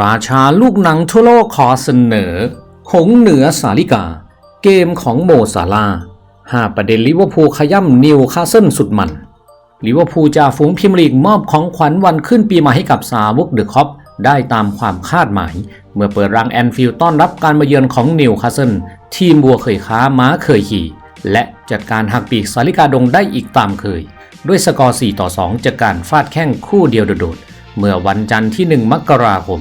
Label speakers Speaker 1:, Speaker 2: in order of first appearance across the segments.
Speaker 1: ราชาลูกหนังทั่วโลกขอเสนอ หงเหนือสาลิกา เกมของโมซาลาห้าประเด็นลิเวอร์พูลขย่ำนิวคาสเซิลสุดมันลิเวอร์พูลจ่าฝูงพิมลีกมอบของขวัญวันขึ้นปีใหม่ให้กับสาวกเดอะคอปได้ตามความคาดหมาย เมื่อเปิดรังแอนฟิลด์ต้อนรับการมาเยือนของนิวคาสเซิลทีมบัวเคยค้าม้าเคยขี่ และจัดการหักปีกสาลิกาดงได้อีกตามเคย ด้วยสกอร์ 4 ต่อ 2 จากการฟาดแข้งคู่เดียวโดดๆ เมื่อวันจันทร์ที่ 1 มกราคม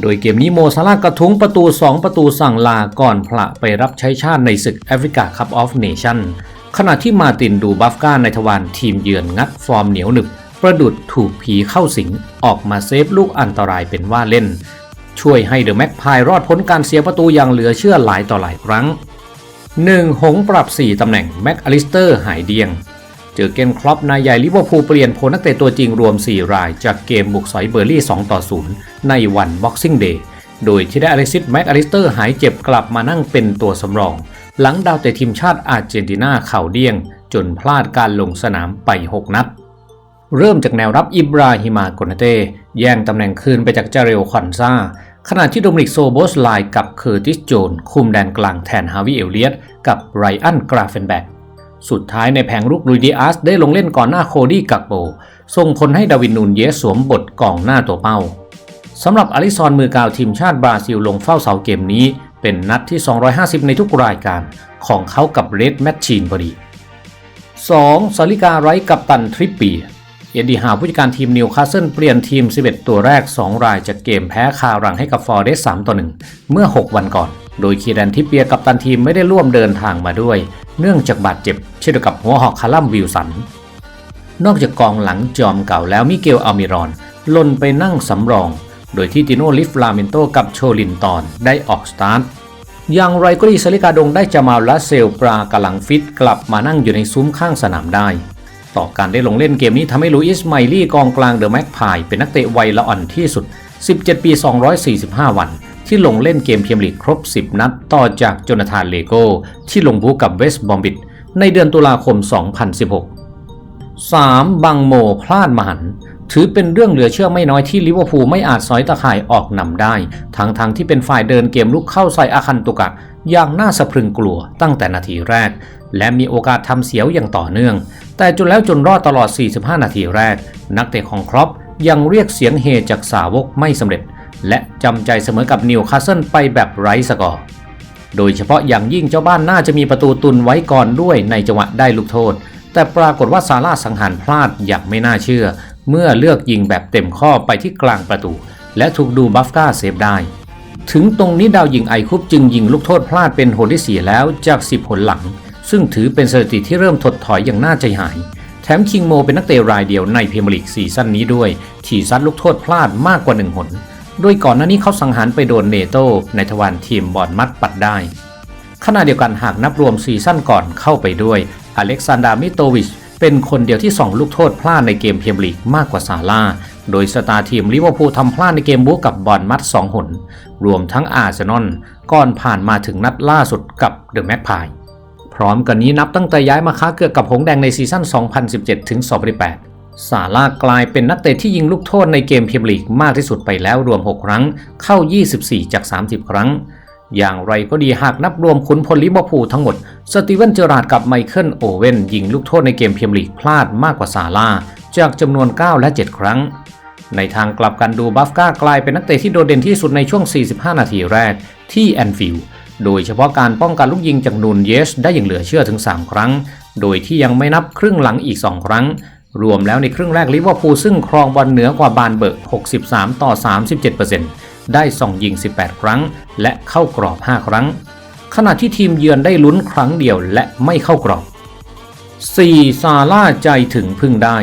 Speaker 1: โดยเกมนี้โมซาลากระทุ้งประตู 2 ประตูสั่งลาก่อนพละไปรับใช้ชาติในศึกแอฟริกาคัพออฟเนชั่นขณะที่มาตินดูบัฟก้าในทวารทีมเยือนงัดฟอร์มเหนียวหนึบประดุดถูกผีเข้าสิง ออกมาเซฟลูกอันตรายเป็นว่าเล่น ช่วยให้เดอะแม็กพายรอดพ้นการเสียประตูอย่างเหลือเชื่อหลายต่อหลายครั้ง 1. หงส์ปรับ 4 ตำแหน่งแม็กอลิสเตอร์หายเดียง จอเกนครอปนายใหญ่ลิเวอร์พูลเปลี่ยนโพนักเตะตัวจริงรวม 4 ราย จากเกมบุกสอยเบอร์ลี่ 2 ต่อ 0 ในวัน Boxing Day โดยที่ได้อเล็กซิสแม็กอลิสเตอร์หายเจ็บกลับมานั่งเป็นตัวสำรอง หลังดาวเตะทีมชาติอาร์เจนตินาเข่าเดี้ยง จนพลาดการลงสนามไป 6 นัด เริ่มจากแนวรับอิบราฮิมากนาเต้แย่งตำแหน่งคืนไปจากจาเรลคอนซาขณะที่โดมินิกโซโบสไลกับเคอร์ติสโจนคุมแดนกลางแทนฮาวิเอลเลียตกับไรอันกราเฟนแบก สุดท้ายในแผงรุกลุยดิอาสได้ลงเล่นก่อนหน้าโคดี้กักโบส่งผลให้ดาวินนูนเยสสวมบทกองหน้าตัวเป้าสำหรับอลิซอนมือกาวทีมชาติบราซิลลงเฝ้าเสาเกมนี้ เป็นนัดที่ 250 ในทุกรายการของเขากับเรดแมชชีนพอดี 2. สาลิกาไร้กับตันทริปปีเอ็ดดี้ฮาวผู้จัดการทีมนิวคาสเซิลเปลี่ยนทีม 11 ตัวแรก 2 รายจากเกมแพ้คารังให้กับฟอร์เรส3ต่อ1เมื่อ 6 วันก่อน โดยคีแดนทิเปียกับตันทีมไม่ได้ร่วมเดินทางมาด้วย เนื่องจากบาดเจ็บเช่นกับหัวหอกคาลัมวิลสัน นอกจากกองหลังจอมเก่าแล้วมิเกลอัลมิรอนล่นไปนั่งสำรอง โดยที่ติโนลิฟลาเมนโตกับโชลินตอนได้ออกสตาร์ทอย่างไรก็ดีสลิกาดงได้จามาลและเซลปรากำลังฟิตกลับมานั่งอยู่ในซุ้มข้างสนามได้ ต่อการได้ลงเล่นเกมนี้ทำให้ลุอิสไมลี่กองกลางเดอะแม็กพายเป็นนักเตะวัยละอ่อนที่สุด 17 ปี 245 วัน ที่ลงเล่นเกมเพียมลีกครบ 10 นัดต่อจากโจนาธานเลโก้ที่ลงบูกับเวสต์บอมบิดในเดือนตุลาคม 2016 3. บังโมพลาดมหันถือเป็นเรื่องเหลือเชื่อไม่น้อยที่ลิเวอร์พูลไม่อาจสอยตะข่ายออกนำได้ ทั้งๆทที่เป็นฝ่ายเดินเกมลุกเข้าใส่อาคันตุกะ อย่างน่าสะพรึงกลัวตั้งแต่นาทีแรก และมีโอกาสทำเสียวอย่างต่อเนื่อง แต่จนแล้วจนรอดตลอด 45 นาทีแรก นักเตะของครอปยังเรียกเสียงเฮจากสาวกไม่สำเร็จ และจำใจเสมอกับนิวคาสเซิลไปแบบไร้สกอร์ โดยเฉพาะอย่างยิ่งเจ้าบ้านน่าจะมีประตูตุนไว้ก่อนด้วยในจังหวะได้ลูกโทษ แต่ปรากฏว่าซาร่าสังหารพลาดอย่างไม่น่าเชื่อ เมื่อเลือกยิงแบบเต็มข้อไปที่กลางประตู และถูกดูบัฟก้าเซฟได้ ถึงตรงนี้ดาวยิงไอคุปจึงยิงลูกโทษพลาดเป็นหนที่เสียแล้วจาก 10 หนหลัง ซึ่งถือเป็นสถิติที่เริ่มถดถอยอย่างน่าใจหายแถมคิงโมเป็นนักเตะรายเดียวในพรีเมียร์ลีกซีซั่นนี้ด้วย ที่ซัดลูกโทษพลาดมากกว่าหนึ่งหน โดยก่อนหน้านี้เขาสังหารไปโดนเนโตในทวารทีมบอลมัดปัดได้ขณะเดียวกันหากนับรวมซีซั่นก่อนเข้าไปด้วยอเล็กซานดรามิโตวิชเป็นคนเดียวที่ส่องลูกโทษพลาดในเกมเมียร์ลีกมากกว่าซาร่า โดยสตาร์ทีมลิเวอร์พูลทำพลาดในเกมบุกกับบอลมัด 2 หน รวมทั้งอาร์เซนอลก่อนผ่านมาถึงนัดล่าสุดกับเดอะแม็กพายพร้อมกันนี้นับตั้งแต่ย้ายมาค้าเกือกกับหงแดงในซีซั่น 2017 ถึง 2018 ซาร่ากลายเป็นนักเตะที่ยิงลูกโทษในเกมพรีเมียร์ลีกมากที่สุดไปแล้วรวม 6 ครั้ง เข้า 24 จาก 30 ครั้ง อย่างไรก็ดีหากนับรวมขุนพลลิเวอร์พูลทั้งหมด สตีเวนเจอราร์ดกับไมเคิลโอเว่นยิงลูกโทษในเกมพรีเมียร์ลีกพลาดมากกว่าซาร่าจากจำนวน 9 และ 7 ครั้ง ในทางกลับกันดูบัฟก้ากลายเป็นนักเตะที่โดดเด่นที่สุดในช่วง 45 นาทีแรกที่แอนฟิลด์โดยเฉพาะการป้องกันลูกยิงจากนูนเยส ได้อย่างเหลือเชื่อถึง 3 ครั้ง โดยที่ยังไม่นับครึ่งหลังอีก 2 ครั้ง รวมแล้วในครึ่งแรกลิเวอร์พูลซึ่งครองบอลเหนือกว่าบานเบิร์ก 63 ต่อ 37%ได้ส่องยิง 18 ครั้ง และเข้ากรอบ 5 ครั้ง ขณะที่ทีมเยือนได้ลุ้นครั้งเดียวและไม่เข้ากรอบ 4. ซาร่าใจถึงพึ่งได้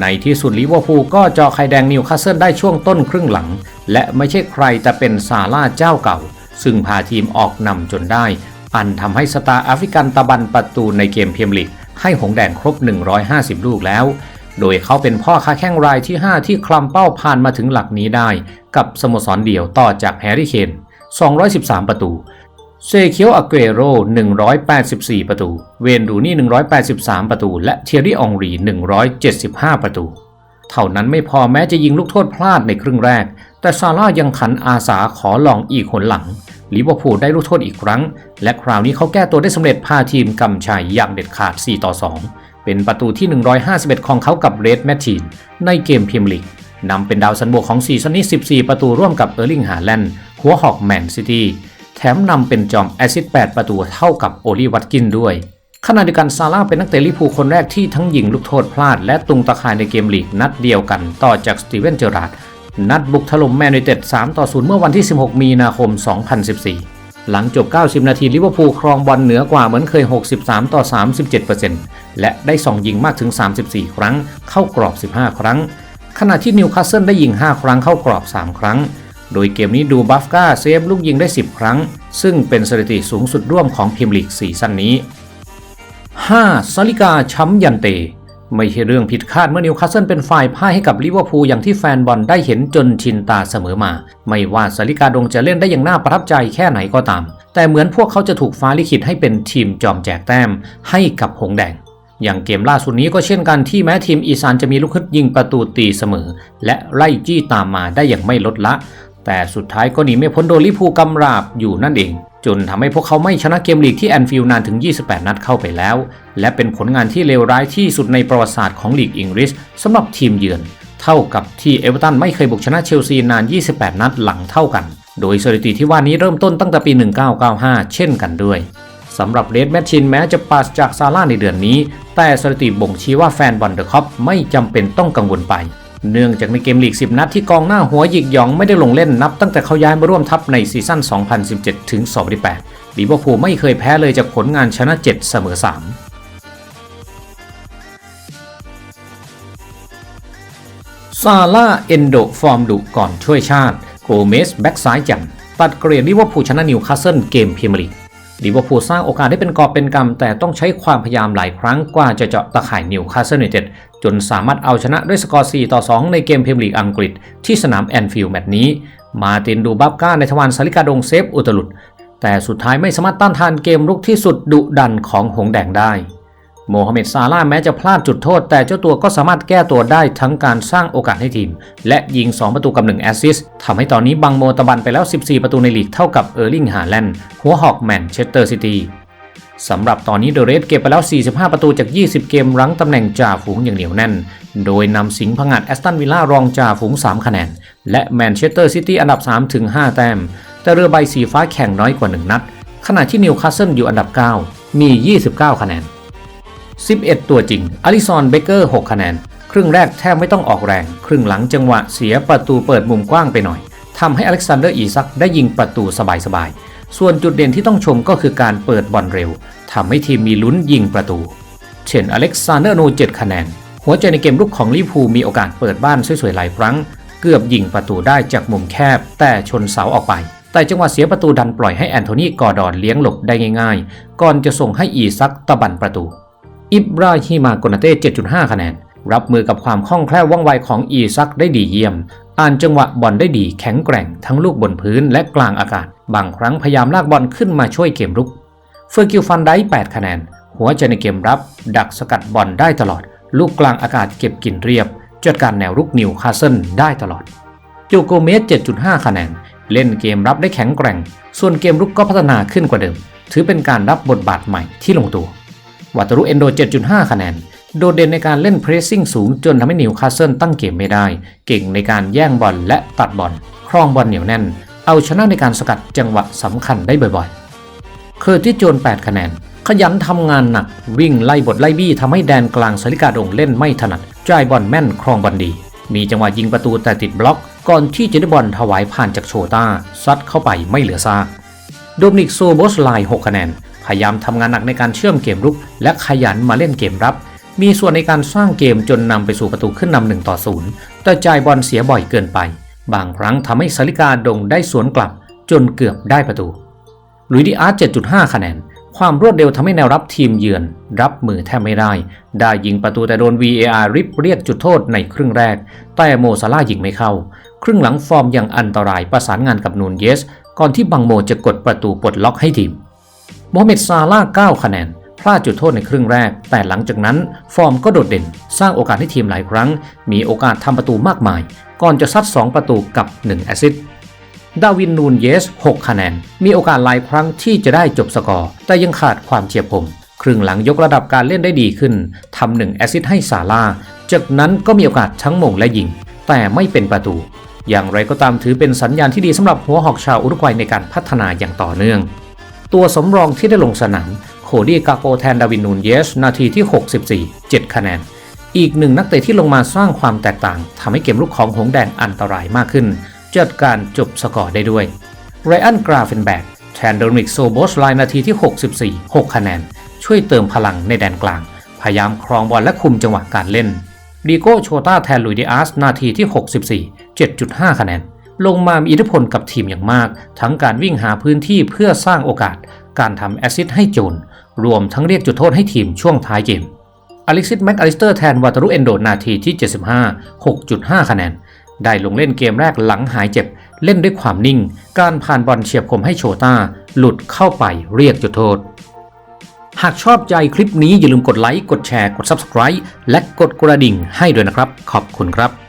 Speaker 1: ในที่สุดลิเวอร์พูลก็เจาะไข่แดงนิวคาสเซิลได้ช่วงต้นครึ่งหลัง และไม่ใช่ใครแต่เป็นซาร่าเจ้าเก่า ซึ่งพาทีมออกนำจนได้ อันทำให้สตาร์แอฟริกันตะบันประตูในเกมพรีเมียร์ลีก ให้หงแดงครบ 150 ลูกแล้ว โดยเขาเป็นพ่อค้าแข้งรายที่ 5 ที่คลำเป้าผ่านมาถึงหลักนี้ได้ กับสโมสรเดี่ยวต่อจากแฮร์รี่เคน213 ประตู เซเคียวอาเกโร 184 ประตู เวนดูนี่ 183 ประตู และเทียรี่องรี 175 ประตู เท่านั้นไม่พอแม้จะยิงลูกโทษพลาดในครึ่งแรก แต่แต่ซาร่ายังขันอาสาขอลองอีกหนหลัง ลิเวอร์พูลได้ลูกโทษอีกครั้ง และคราวนี้เขาแก้ตัวได้สำเร็จพาทีมกำชัยอย่างเด็ดขาด 4 ต่อ 2 เป็นประตูที่ 151 ของเขากับเรดแมชชีนในเกมพรีเมียร์ลีกนำเป็นดาวซันโบวกของซีซั่นนี้ 14 ประตูร่วมกับเออร์ลิง ฮาแลนด์ หัวหอกแมนซิตี้ แถมนำเป็นจอมแอซิสต์8ประตูเท่ากับโอลีวัตกินด้วย ขณะเดียวกันซาร่าเป็นนักเตะลิพูคนแรกที่ทั้งยิงลูกโทษพลาด และตุงตะข่ายในเกมลีกนัดเดียวกันต่อจากสตีเวน เจอราร์ด นัดบุกถล่มแมนยูเต็ด 3 ต่อ 0 เมื่อวันที่ 16 มีนาคม 2014 หลังจบ 90 นาทีลิเวอร์พูลครองบอลเหนือกว่าเหมือนเคย 63 ต่อ 37%และได้ส่องยิงมากถึง 34 ครั้ง เข้ากรอบ 15 ครั้ง ขณะที่นิวคาสเซิลได้ยิง 5 ครั้งเข้ากรอบ 3 ครั้ง โดยเกมนี้ดูบัฟก้าเซฟลูกยิงได้ 10 ครั้ง ซึ่งเป็นสถิติสูงสุดร่วมของพรีเมียร์ลีกซีซั่นนี้ 5. ซาลิกาช้ำยันเต ไม่ใช่เรื่องผิดคาดเมื่อนิวคาสเซิลเป็นฝ่ายพ่ายให้กับลิเวอร์พูลอย่างที่แฟนบอลได้เห็นจนชินตาเสมอมา ไม่ว่าซาลิกาดงจะเล่นได้อย่างน่าประทับใจแค่ไหนก็ตาม แต่เหมือนพวกเขาจะถูกฟ้าลิขิตให้เป็นทีมจอมแจกแต้มให้กับหงแดง อย่างเกมล่าสุดนี้ก็เช่นกันที่แม้ทีมอีสานจะมีลูกฮึดยิงประตูตีเสมอ และไล่จี้ตามมาได้อย่างไม่ลดละ แต่สุดท้ายก็หนีไม่พ้นโดนลิพูกำราบอยู่นั่นเอง จนทำให้พวกเขาไม่ชนะเกมลีกที่แอนฟิลด์นานถึง 28 นัดเข้าไปแล้ว และเป็นผลงานที่เลวร้ายที่สุดในประวัติศาสตร์ของลีกอังกฤษสำหรับทีมเยือน เท่ากับที่เอเวอร์ตันไม่เคยบุกชนะเชลซีนาน 28 นัดหลังเท่ากัน โดยสถิติที่ว่านี้เริ่มต้นตั้งแต่ปี 1995 เช่นกันด้วยสำหรับเรดแมชชินแม้จะปาศจากซาร่าในเดือนนี้ แต่สถิติบ่งชี้ว่าแฟนบอลเดอะคอปไม่จำเป็นต้องกังวลไป เนื่องจากในเกมลีก 10 นัดที่กองหน้าหัวหยิกหยองไม่ได้ลงเล่นนับตั้งแต่เขาย้ายมาร่วมทัพในซีซั่น 2017 ถึง 2018ลิเวอร์พูลไม่เคยแพ้เลยจากผลงานชนะ 7 เสมอ 3ซาร่าเอนโดฟอร์มดุก่อนช่วยชาติ โกเมสแบ็กซ้ายจันตัดเกรดลิเวอร์พูลชนะนิวคาสเซิลเกมพรีเมียร์ลีก ลิเวอร์พูลสร้างโอกาสได้เป็นกอบเป็นกำแต่ต้องใช้ความพยายามหลายครั้งกว่าจะเจาะตะข่ายนิวคาสเซิลยูไนเต็ดจนสามารถเอาชนะด้วยสกอร์ 4 ต่อ 2 ในเกมพรีเมียร์ลีกอังกฤษที่สนามแอนฟิลด์แมตช์นี้ มาตินดูบับก้าในทวารสาลิกาดงเซฟอุตลุดแต่สุดท้ายไม่สามารถต้านทานเกมรุกที่สุดดุดันของหงแดงได้ โมฮัมเหม็ดซาร่าห์แม้จะพลาดจุดโทษ แต่เจ้าตัวก็สามารถแก้ตัวได้ทั้งการสร้างโอกาสให้ทีม และยิง 2 ประตูกับ 1 แอสซิสต์ทำให้ตอนนี้บังโมตะบันไปแล้ว 14 ประตูในลีกเท่ากับเออร์ลิงฮาแลนด์หัวหอกแมนเชสเตอร์ซิตี้สำหรับตอนนี้เดอเรดเก็บไปแล้ว 45 ประตูจาก 20 เกมรั้งตำแหน่งจ่าฝูงอย่างเหนียวแน่น โดยนำสิงห์ผงัดแอสตันวิลล่ารองจ่าฝูง 3 คะแนน และแมนเชสเตอร์ซิตี้อันดับ 3 ถึง 5 แต้ม แต่เรือใบสีฟ้าแข่งน้อยกว่า 1 นัด ขณะที่นิวคาสเซิลอยู่อันดับ 9 มี 29 คะแนน 11 ตัวจริงอลิซอนเบเกอร์ 6 คะแนน ครึ่งแรกแทบไม่ต้องออกแรง ครึ่งหลังจังหวะเสียประตูเปิดมุมกว้างไปหน่อยทำให้อเล็กซานเดอร์อีซักได้ยิงประตูสบายๆ ส่วนจุดเด่นที่ต้องชมก็คือการเปิดบอลเร็วทำให้ทีมมีลุ้นยิงประตู เช่นอเล็กซานเดอร์โน7คะแนน หัวใจในเกมลุกของลิพูมีโอกาสเปิดบ้านสวยๆหลายครั้ง เกือบยิงประตูได้จากมุมแคบ แต่ชนเสาออกไปแต่จังหวะเสียประตูดันปล่อยให้แอนโทนีกอร์ดอนเลี้ยงหลบได้ง่ายๆ ก่อนจะส่งให้อีซักตะบันประตู อิบราฮิมาโกนาเต้ 7.5 คะแนน รับมือกับความคล่องแคล่วว่องไวของอีซักได้ดีเยี่ยม อ่านจังหวะบอลได้ดีแข็งแกร่งทั้งลูกบนพื้นและกลางอากาศ บางครั้งพยายามลากบอลขึ้นมาช่วยเกมรุก เฟอร์กิลฟันได้ 8 คะแนน หัวใจในเกมรับ ดักสกัดบอลได้ตลอด ลูกกลางอากาศเก็บกินเรียบ จัดการแนวรุกนิวคาสเซิลได้ตลอดโจโกเมส 7.5 คะแนน เล่นเกมรับได้แข็งแกร่ง ส่วนเกมรุกก็พัฒนาขึ้นกว่าเดิม ถือเป็นการรับบทบาทใหม่ที่ลงตัว วัตรุเอนโด 7.5 คะแนน โดดเด่นในการเล่นเพรสซิ่งสูงจนทำให้นิวคาสเซิลตั้งเกมไม่ได้ เก่งในการแย่งบอลและตัดบอล ครองบอลเหนียวแน่น เอาชนะในการสกัดจังหวะสำคัญได้บ่อยๆ เคอร์ติสโจน 8 คะแนน ขยันทำงานหนัก วิ่งไล่บทไล่บี้ทำให้แดนกลางสาริกาดงเล่นไม่ถนัด จ่ายบอลแม่นครองบอลดี มีจังหวะยิงประตูแต่ติดบล็อก ก่อนที่จะได้บอลถวายผ่านจากโชต้าซัดเข้าไปไม่เหลือซากโดมินิกโซโบสไลน์6คะแนน พยายามทำงานหนักในการเชื่อมเกมรุก และขยันมาเล่นเกมรับ มีส่วนในการสร้างเกมจนนำไปสู่ประตูขึ้นนำหนึ่งต่อศูนย์แต่จ่ายบอลเสียบ่อยเกินไป บางครั้งทำให้สาริกาดงได้สวนกลับจนเกือบได้ประตูลุยดิอาร์7.5 คะแนน ความรวดเร็วทำให้แนวรับทีมเยือน รับมือแทบไม่ได้ ได้ยิงประตูแต่โดน VAR ริบเรียกจุดโทษในครึ่งแรก แต่โมซาร่าหยิงไม่เข้า ครึ่งหลังฟอร์มยังอันตรายประสานงานกับนูนเยส ก่อนที่บังโมจะกดประตูปลดล็อกให้ทีม โมฮัมเหม็ดซาร่าห์9คะแนน พลาดจุดโทษในครึ่งแรก แต่หลังจากนั้น ฟอร์มก็โดดเด่น สร้างโอกาสให้ทีมหลายครั้ง มีโอกาสทำประตูมากมาย ก่อนจะซัด 2 ประตูกับ 1 แอสซิสต์ดาวินนูนเยส 6 คะแนน มีโอกาสหลายครั้งที่จะได้จบสกอร์ แต่ยังขาดความเฉียบคม ครึ่งหลังยกระดับการเล่นได้ดีขึ้น ทำหนึ่งแอสซิสต์ให้ซาลา จากนั้นก็มีโอกาสทั้งมงและยิง แต่ไม่เป็นประตู อย่างไรก็ตามถือเป็นสัญญาณที่ดีสำหรับหัวหอกชาวอุรุกวัยในการพัฒนาอย่างต่อเนื่อง ตัวสำรองที่ได้ลงสนามโคดี้กาโปแทนดาวินนูนเยส นาทีที่ 64 7 คะแนน อีกหนึ่งนักเตะที่ลงมาสร้างความแตกต่างทำให้เกมลุกของหงส์แดงอันตรายมากขึ้น จัดการจบสกอร์ได้ด้วยไรอันกราเฟนแบกแทนโดมิกโซโบสไลน์นาทีที่ 64 6 คะแนน ช่วยเติมพลังในแดนกลาง พยายามครองบอลและคุมจังหวะการเล่นดีโก้โชต้าแทนลุยดิอาสนาทีที่ 64 7.5 คะแนน ลงมามีอิทธิพลกับทีมอย่างมาก ทั้งการวิ่งหาพื้นที่เพื่อสร้างโอกาส การทำแอซิสให้โจน รวมทั้งเรียกจุดโทษให้ทีมช่วงท้ายเกมอล็กซิสแม็กอลิสเตอร์แทนวาตารุเอนโดนาทีที่ 75 6.5 คะแนน ได้ลงเล่นเกมแรกหลังหายเจ็บ เล่นด้วยความนิ่ง การผ่านบอลเฉียบคมให้โชต้า หลุดเข้าไปเรียกจุดโทษ หากชอบใจคลิปนี้อย่าลืมกดไลค์ กดแชร์ กด Subscribe และกดกระดิ่งให้ด้วยนะครับ ขอบคุณครับ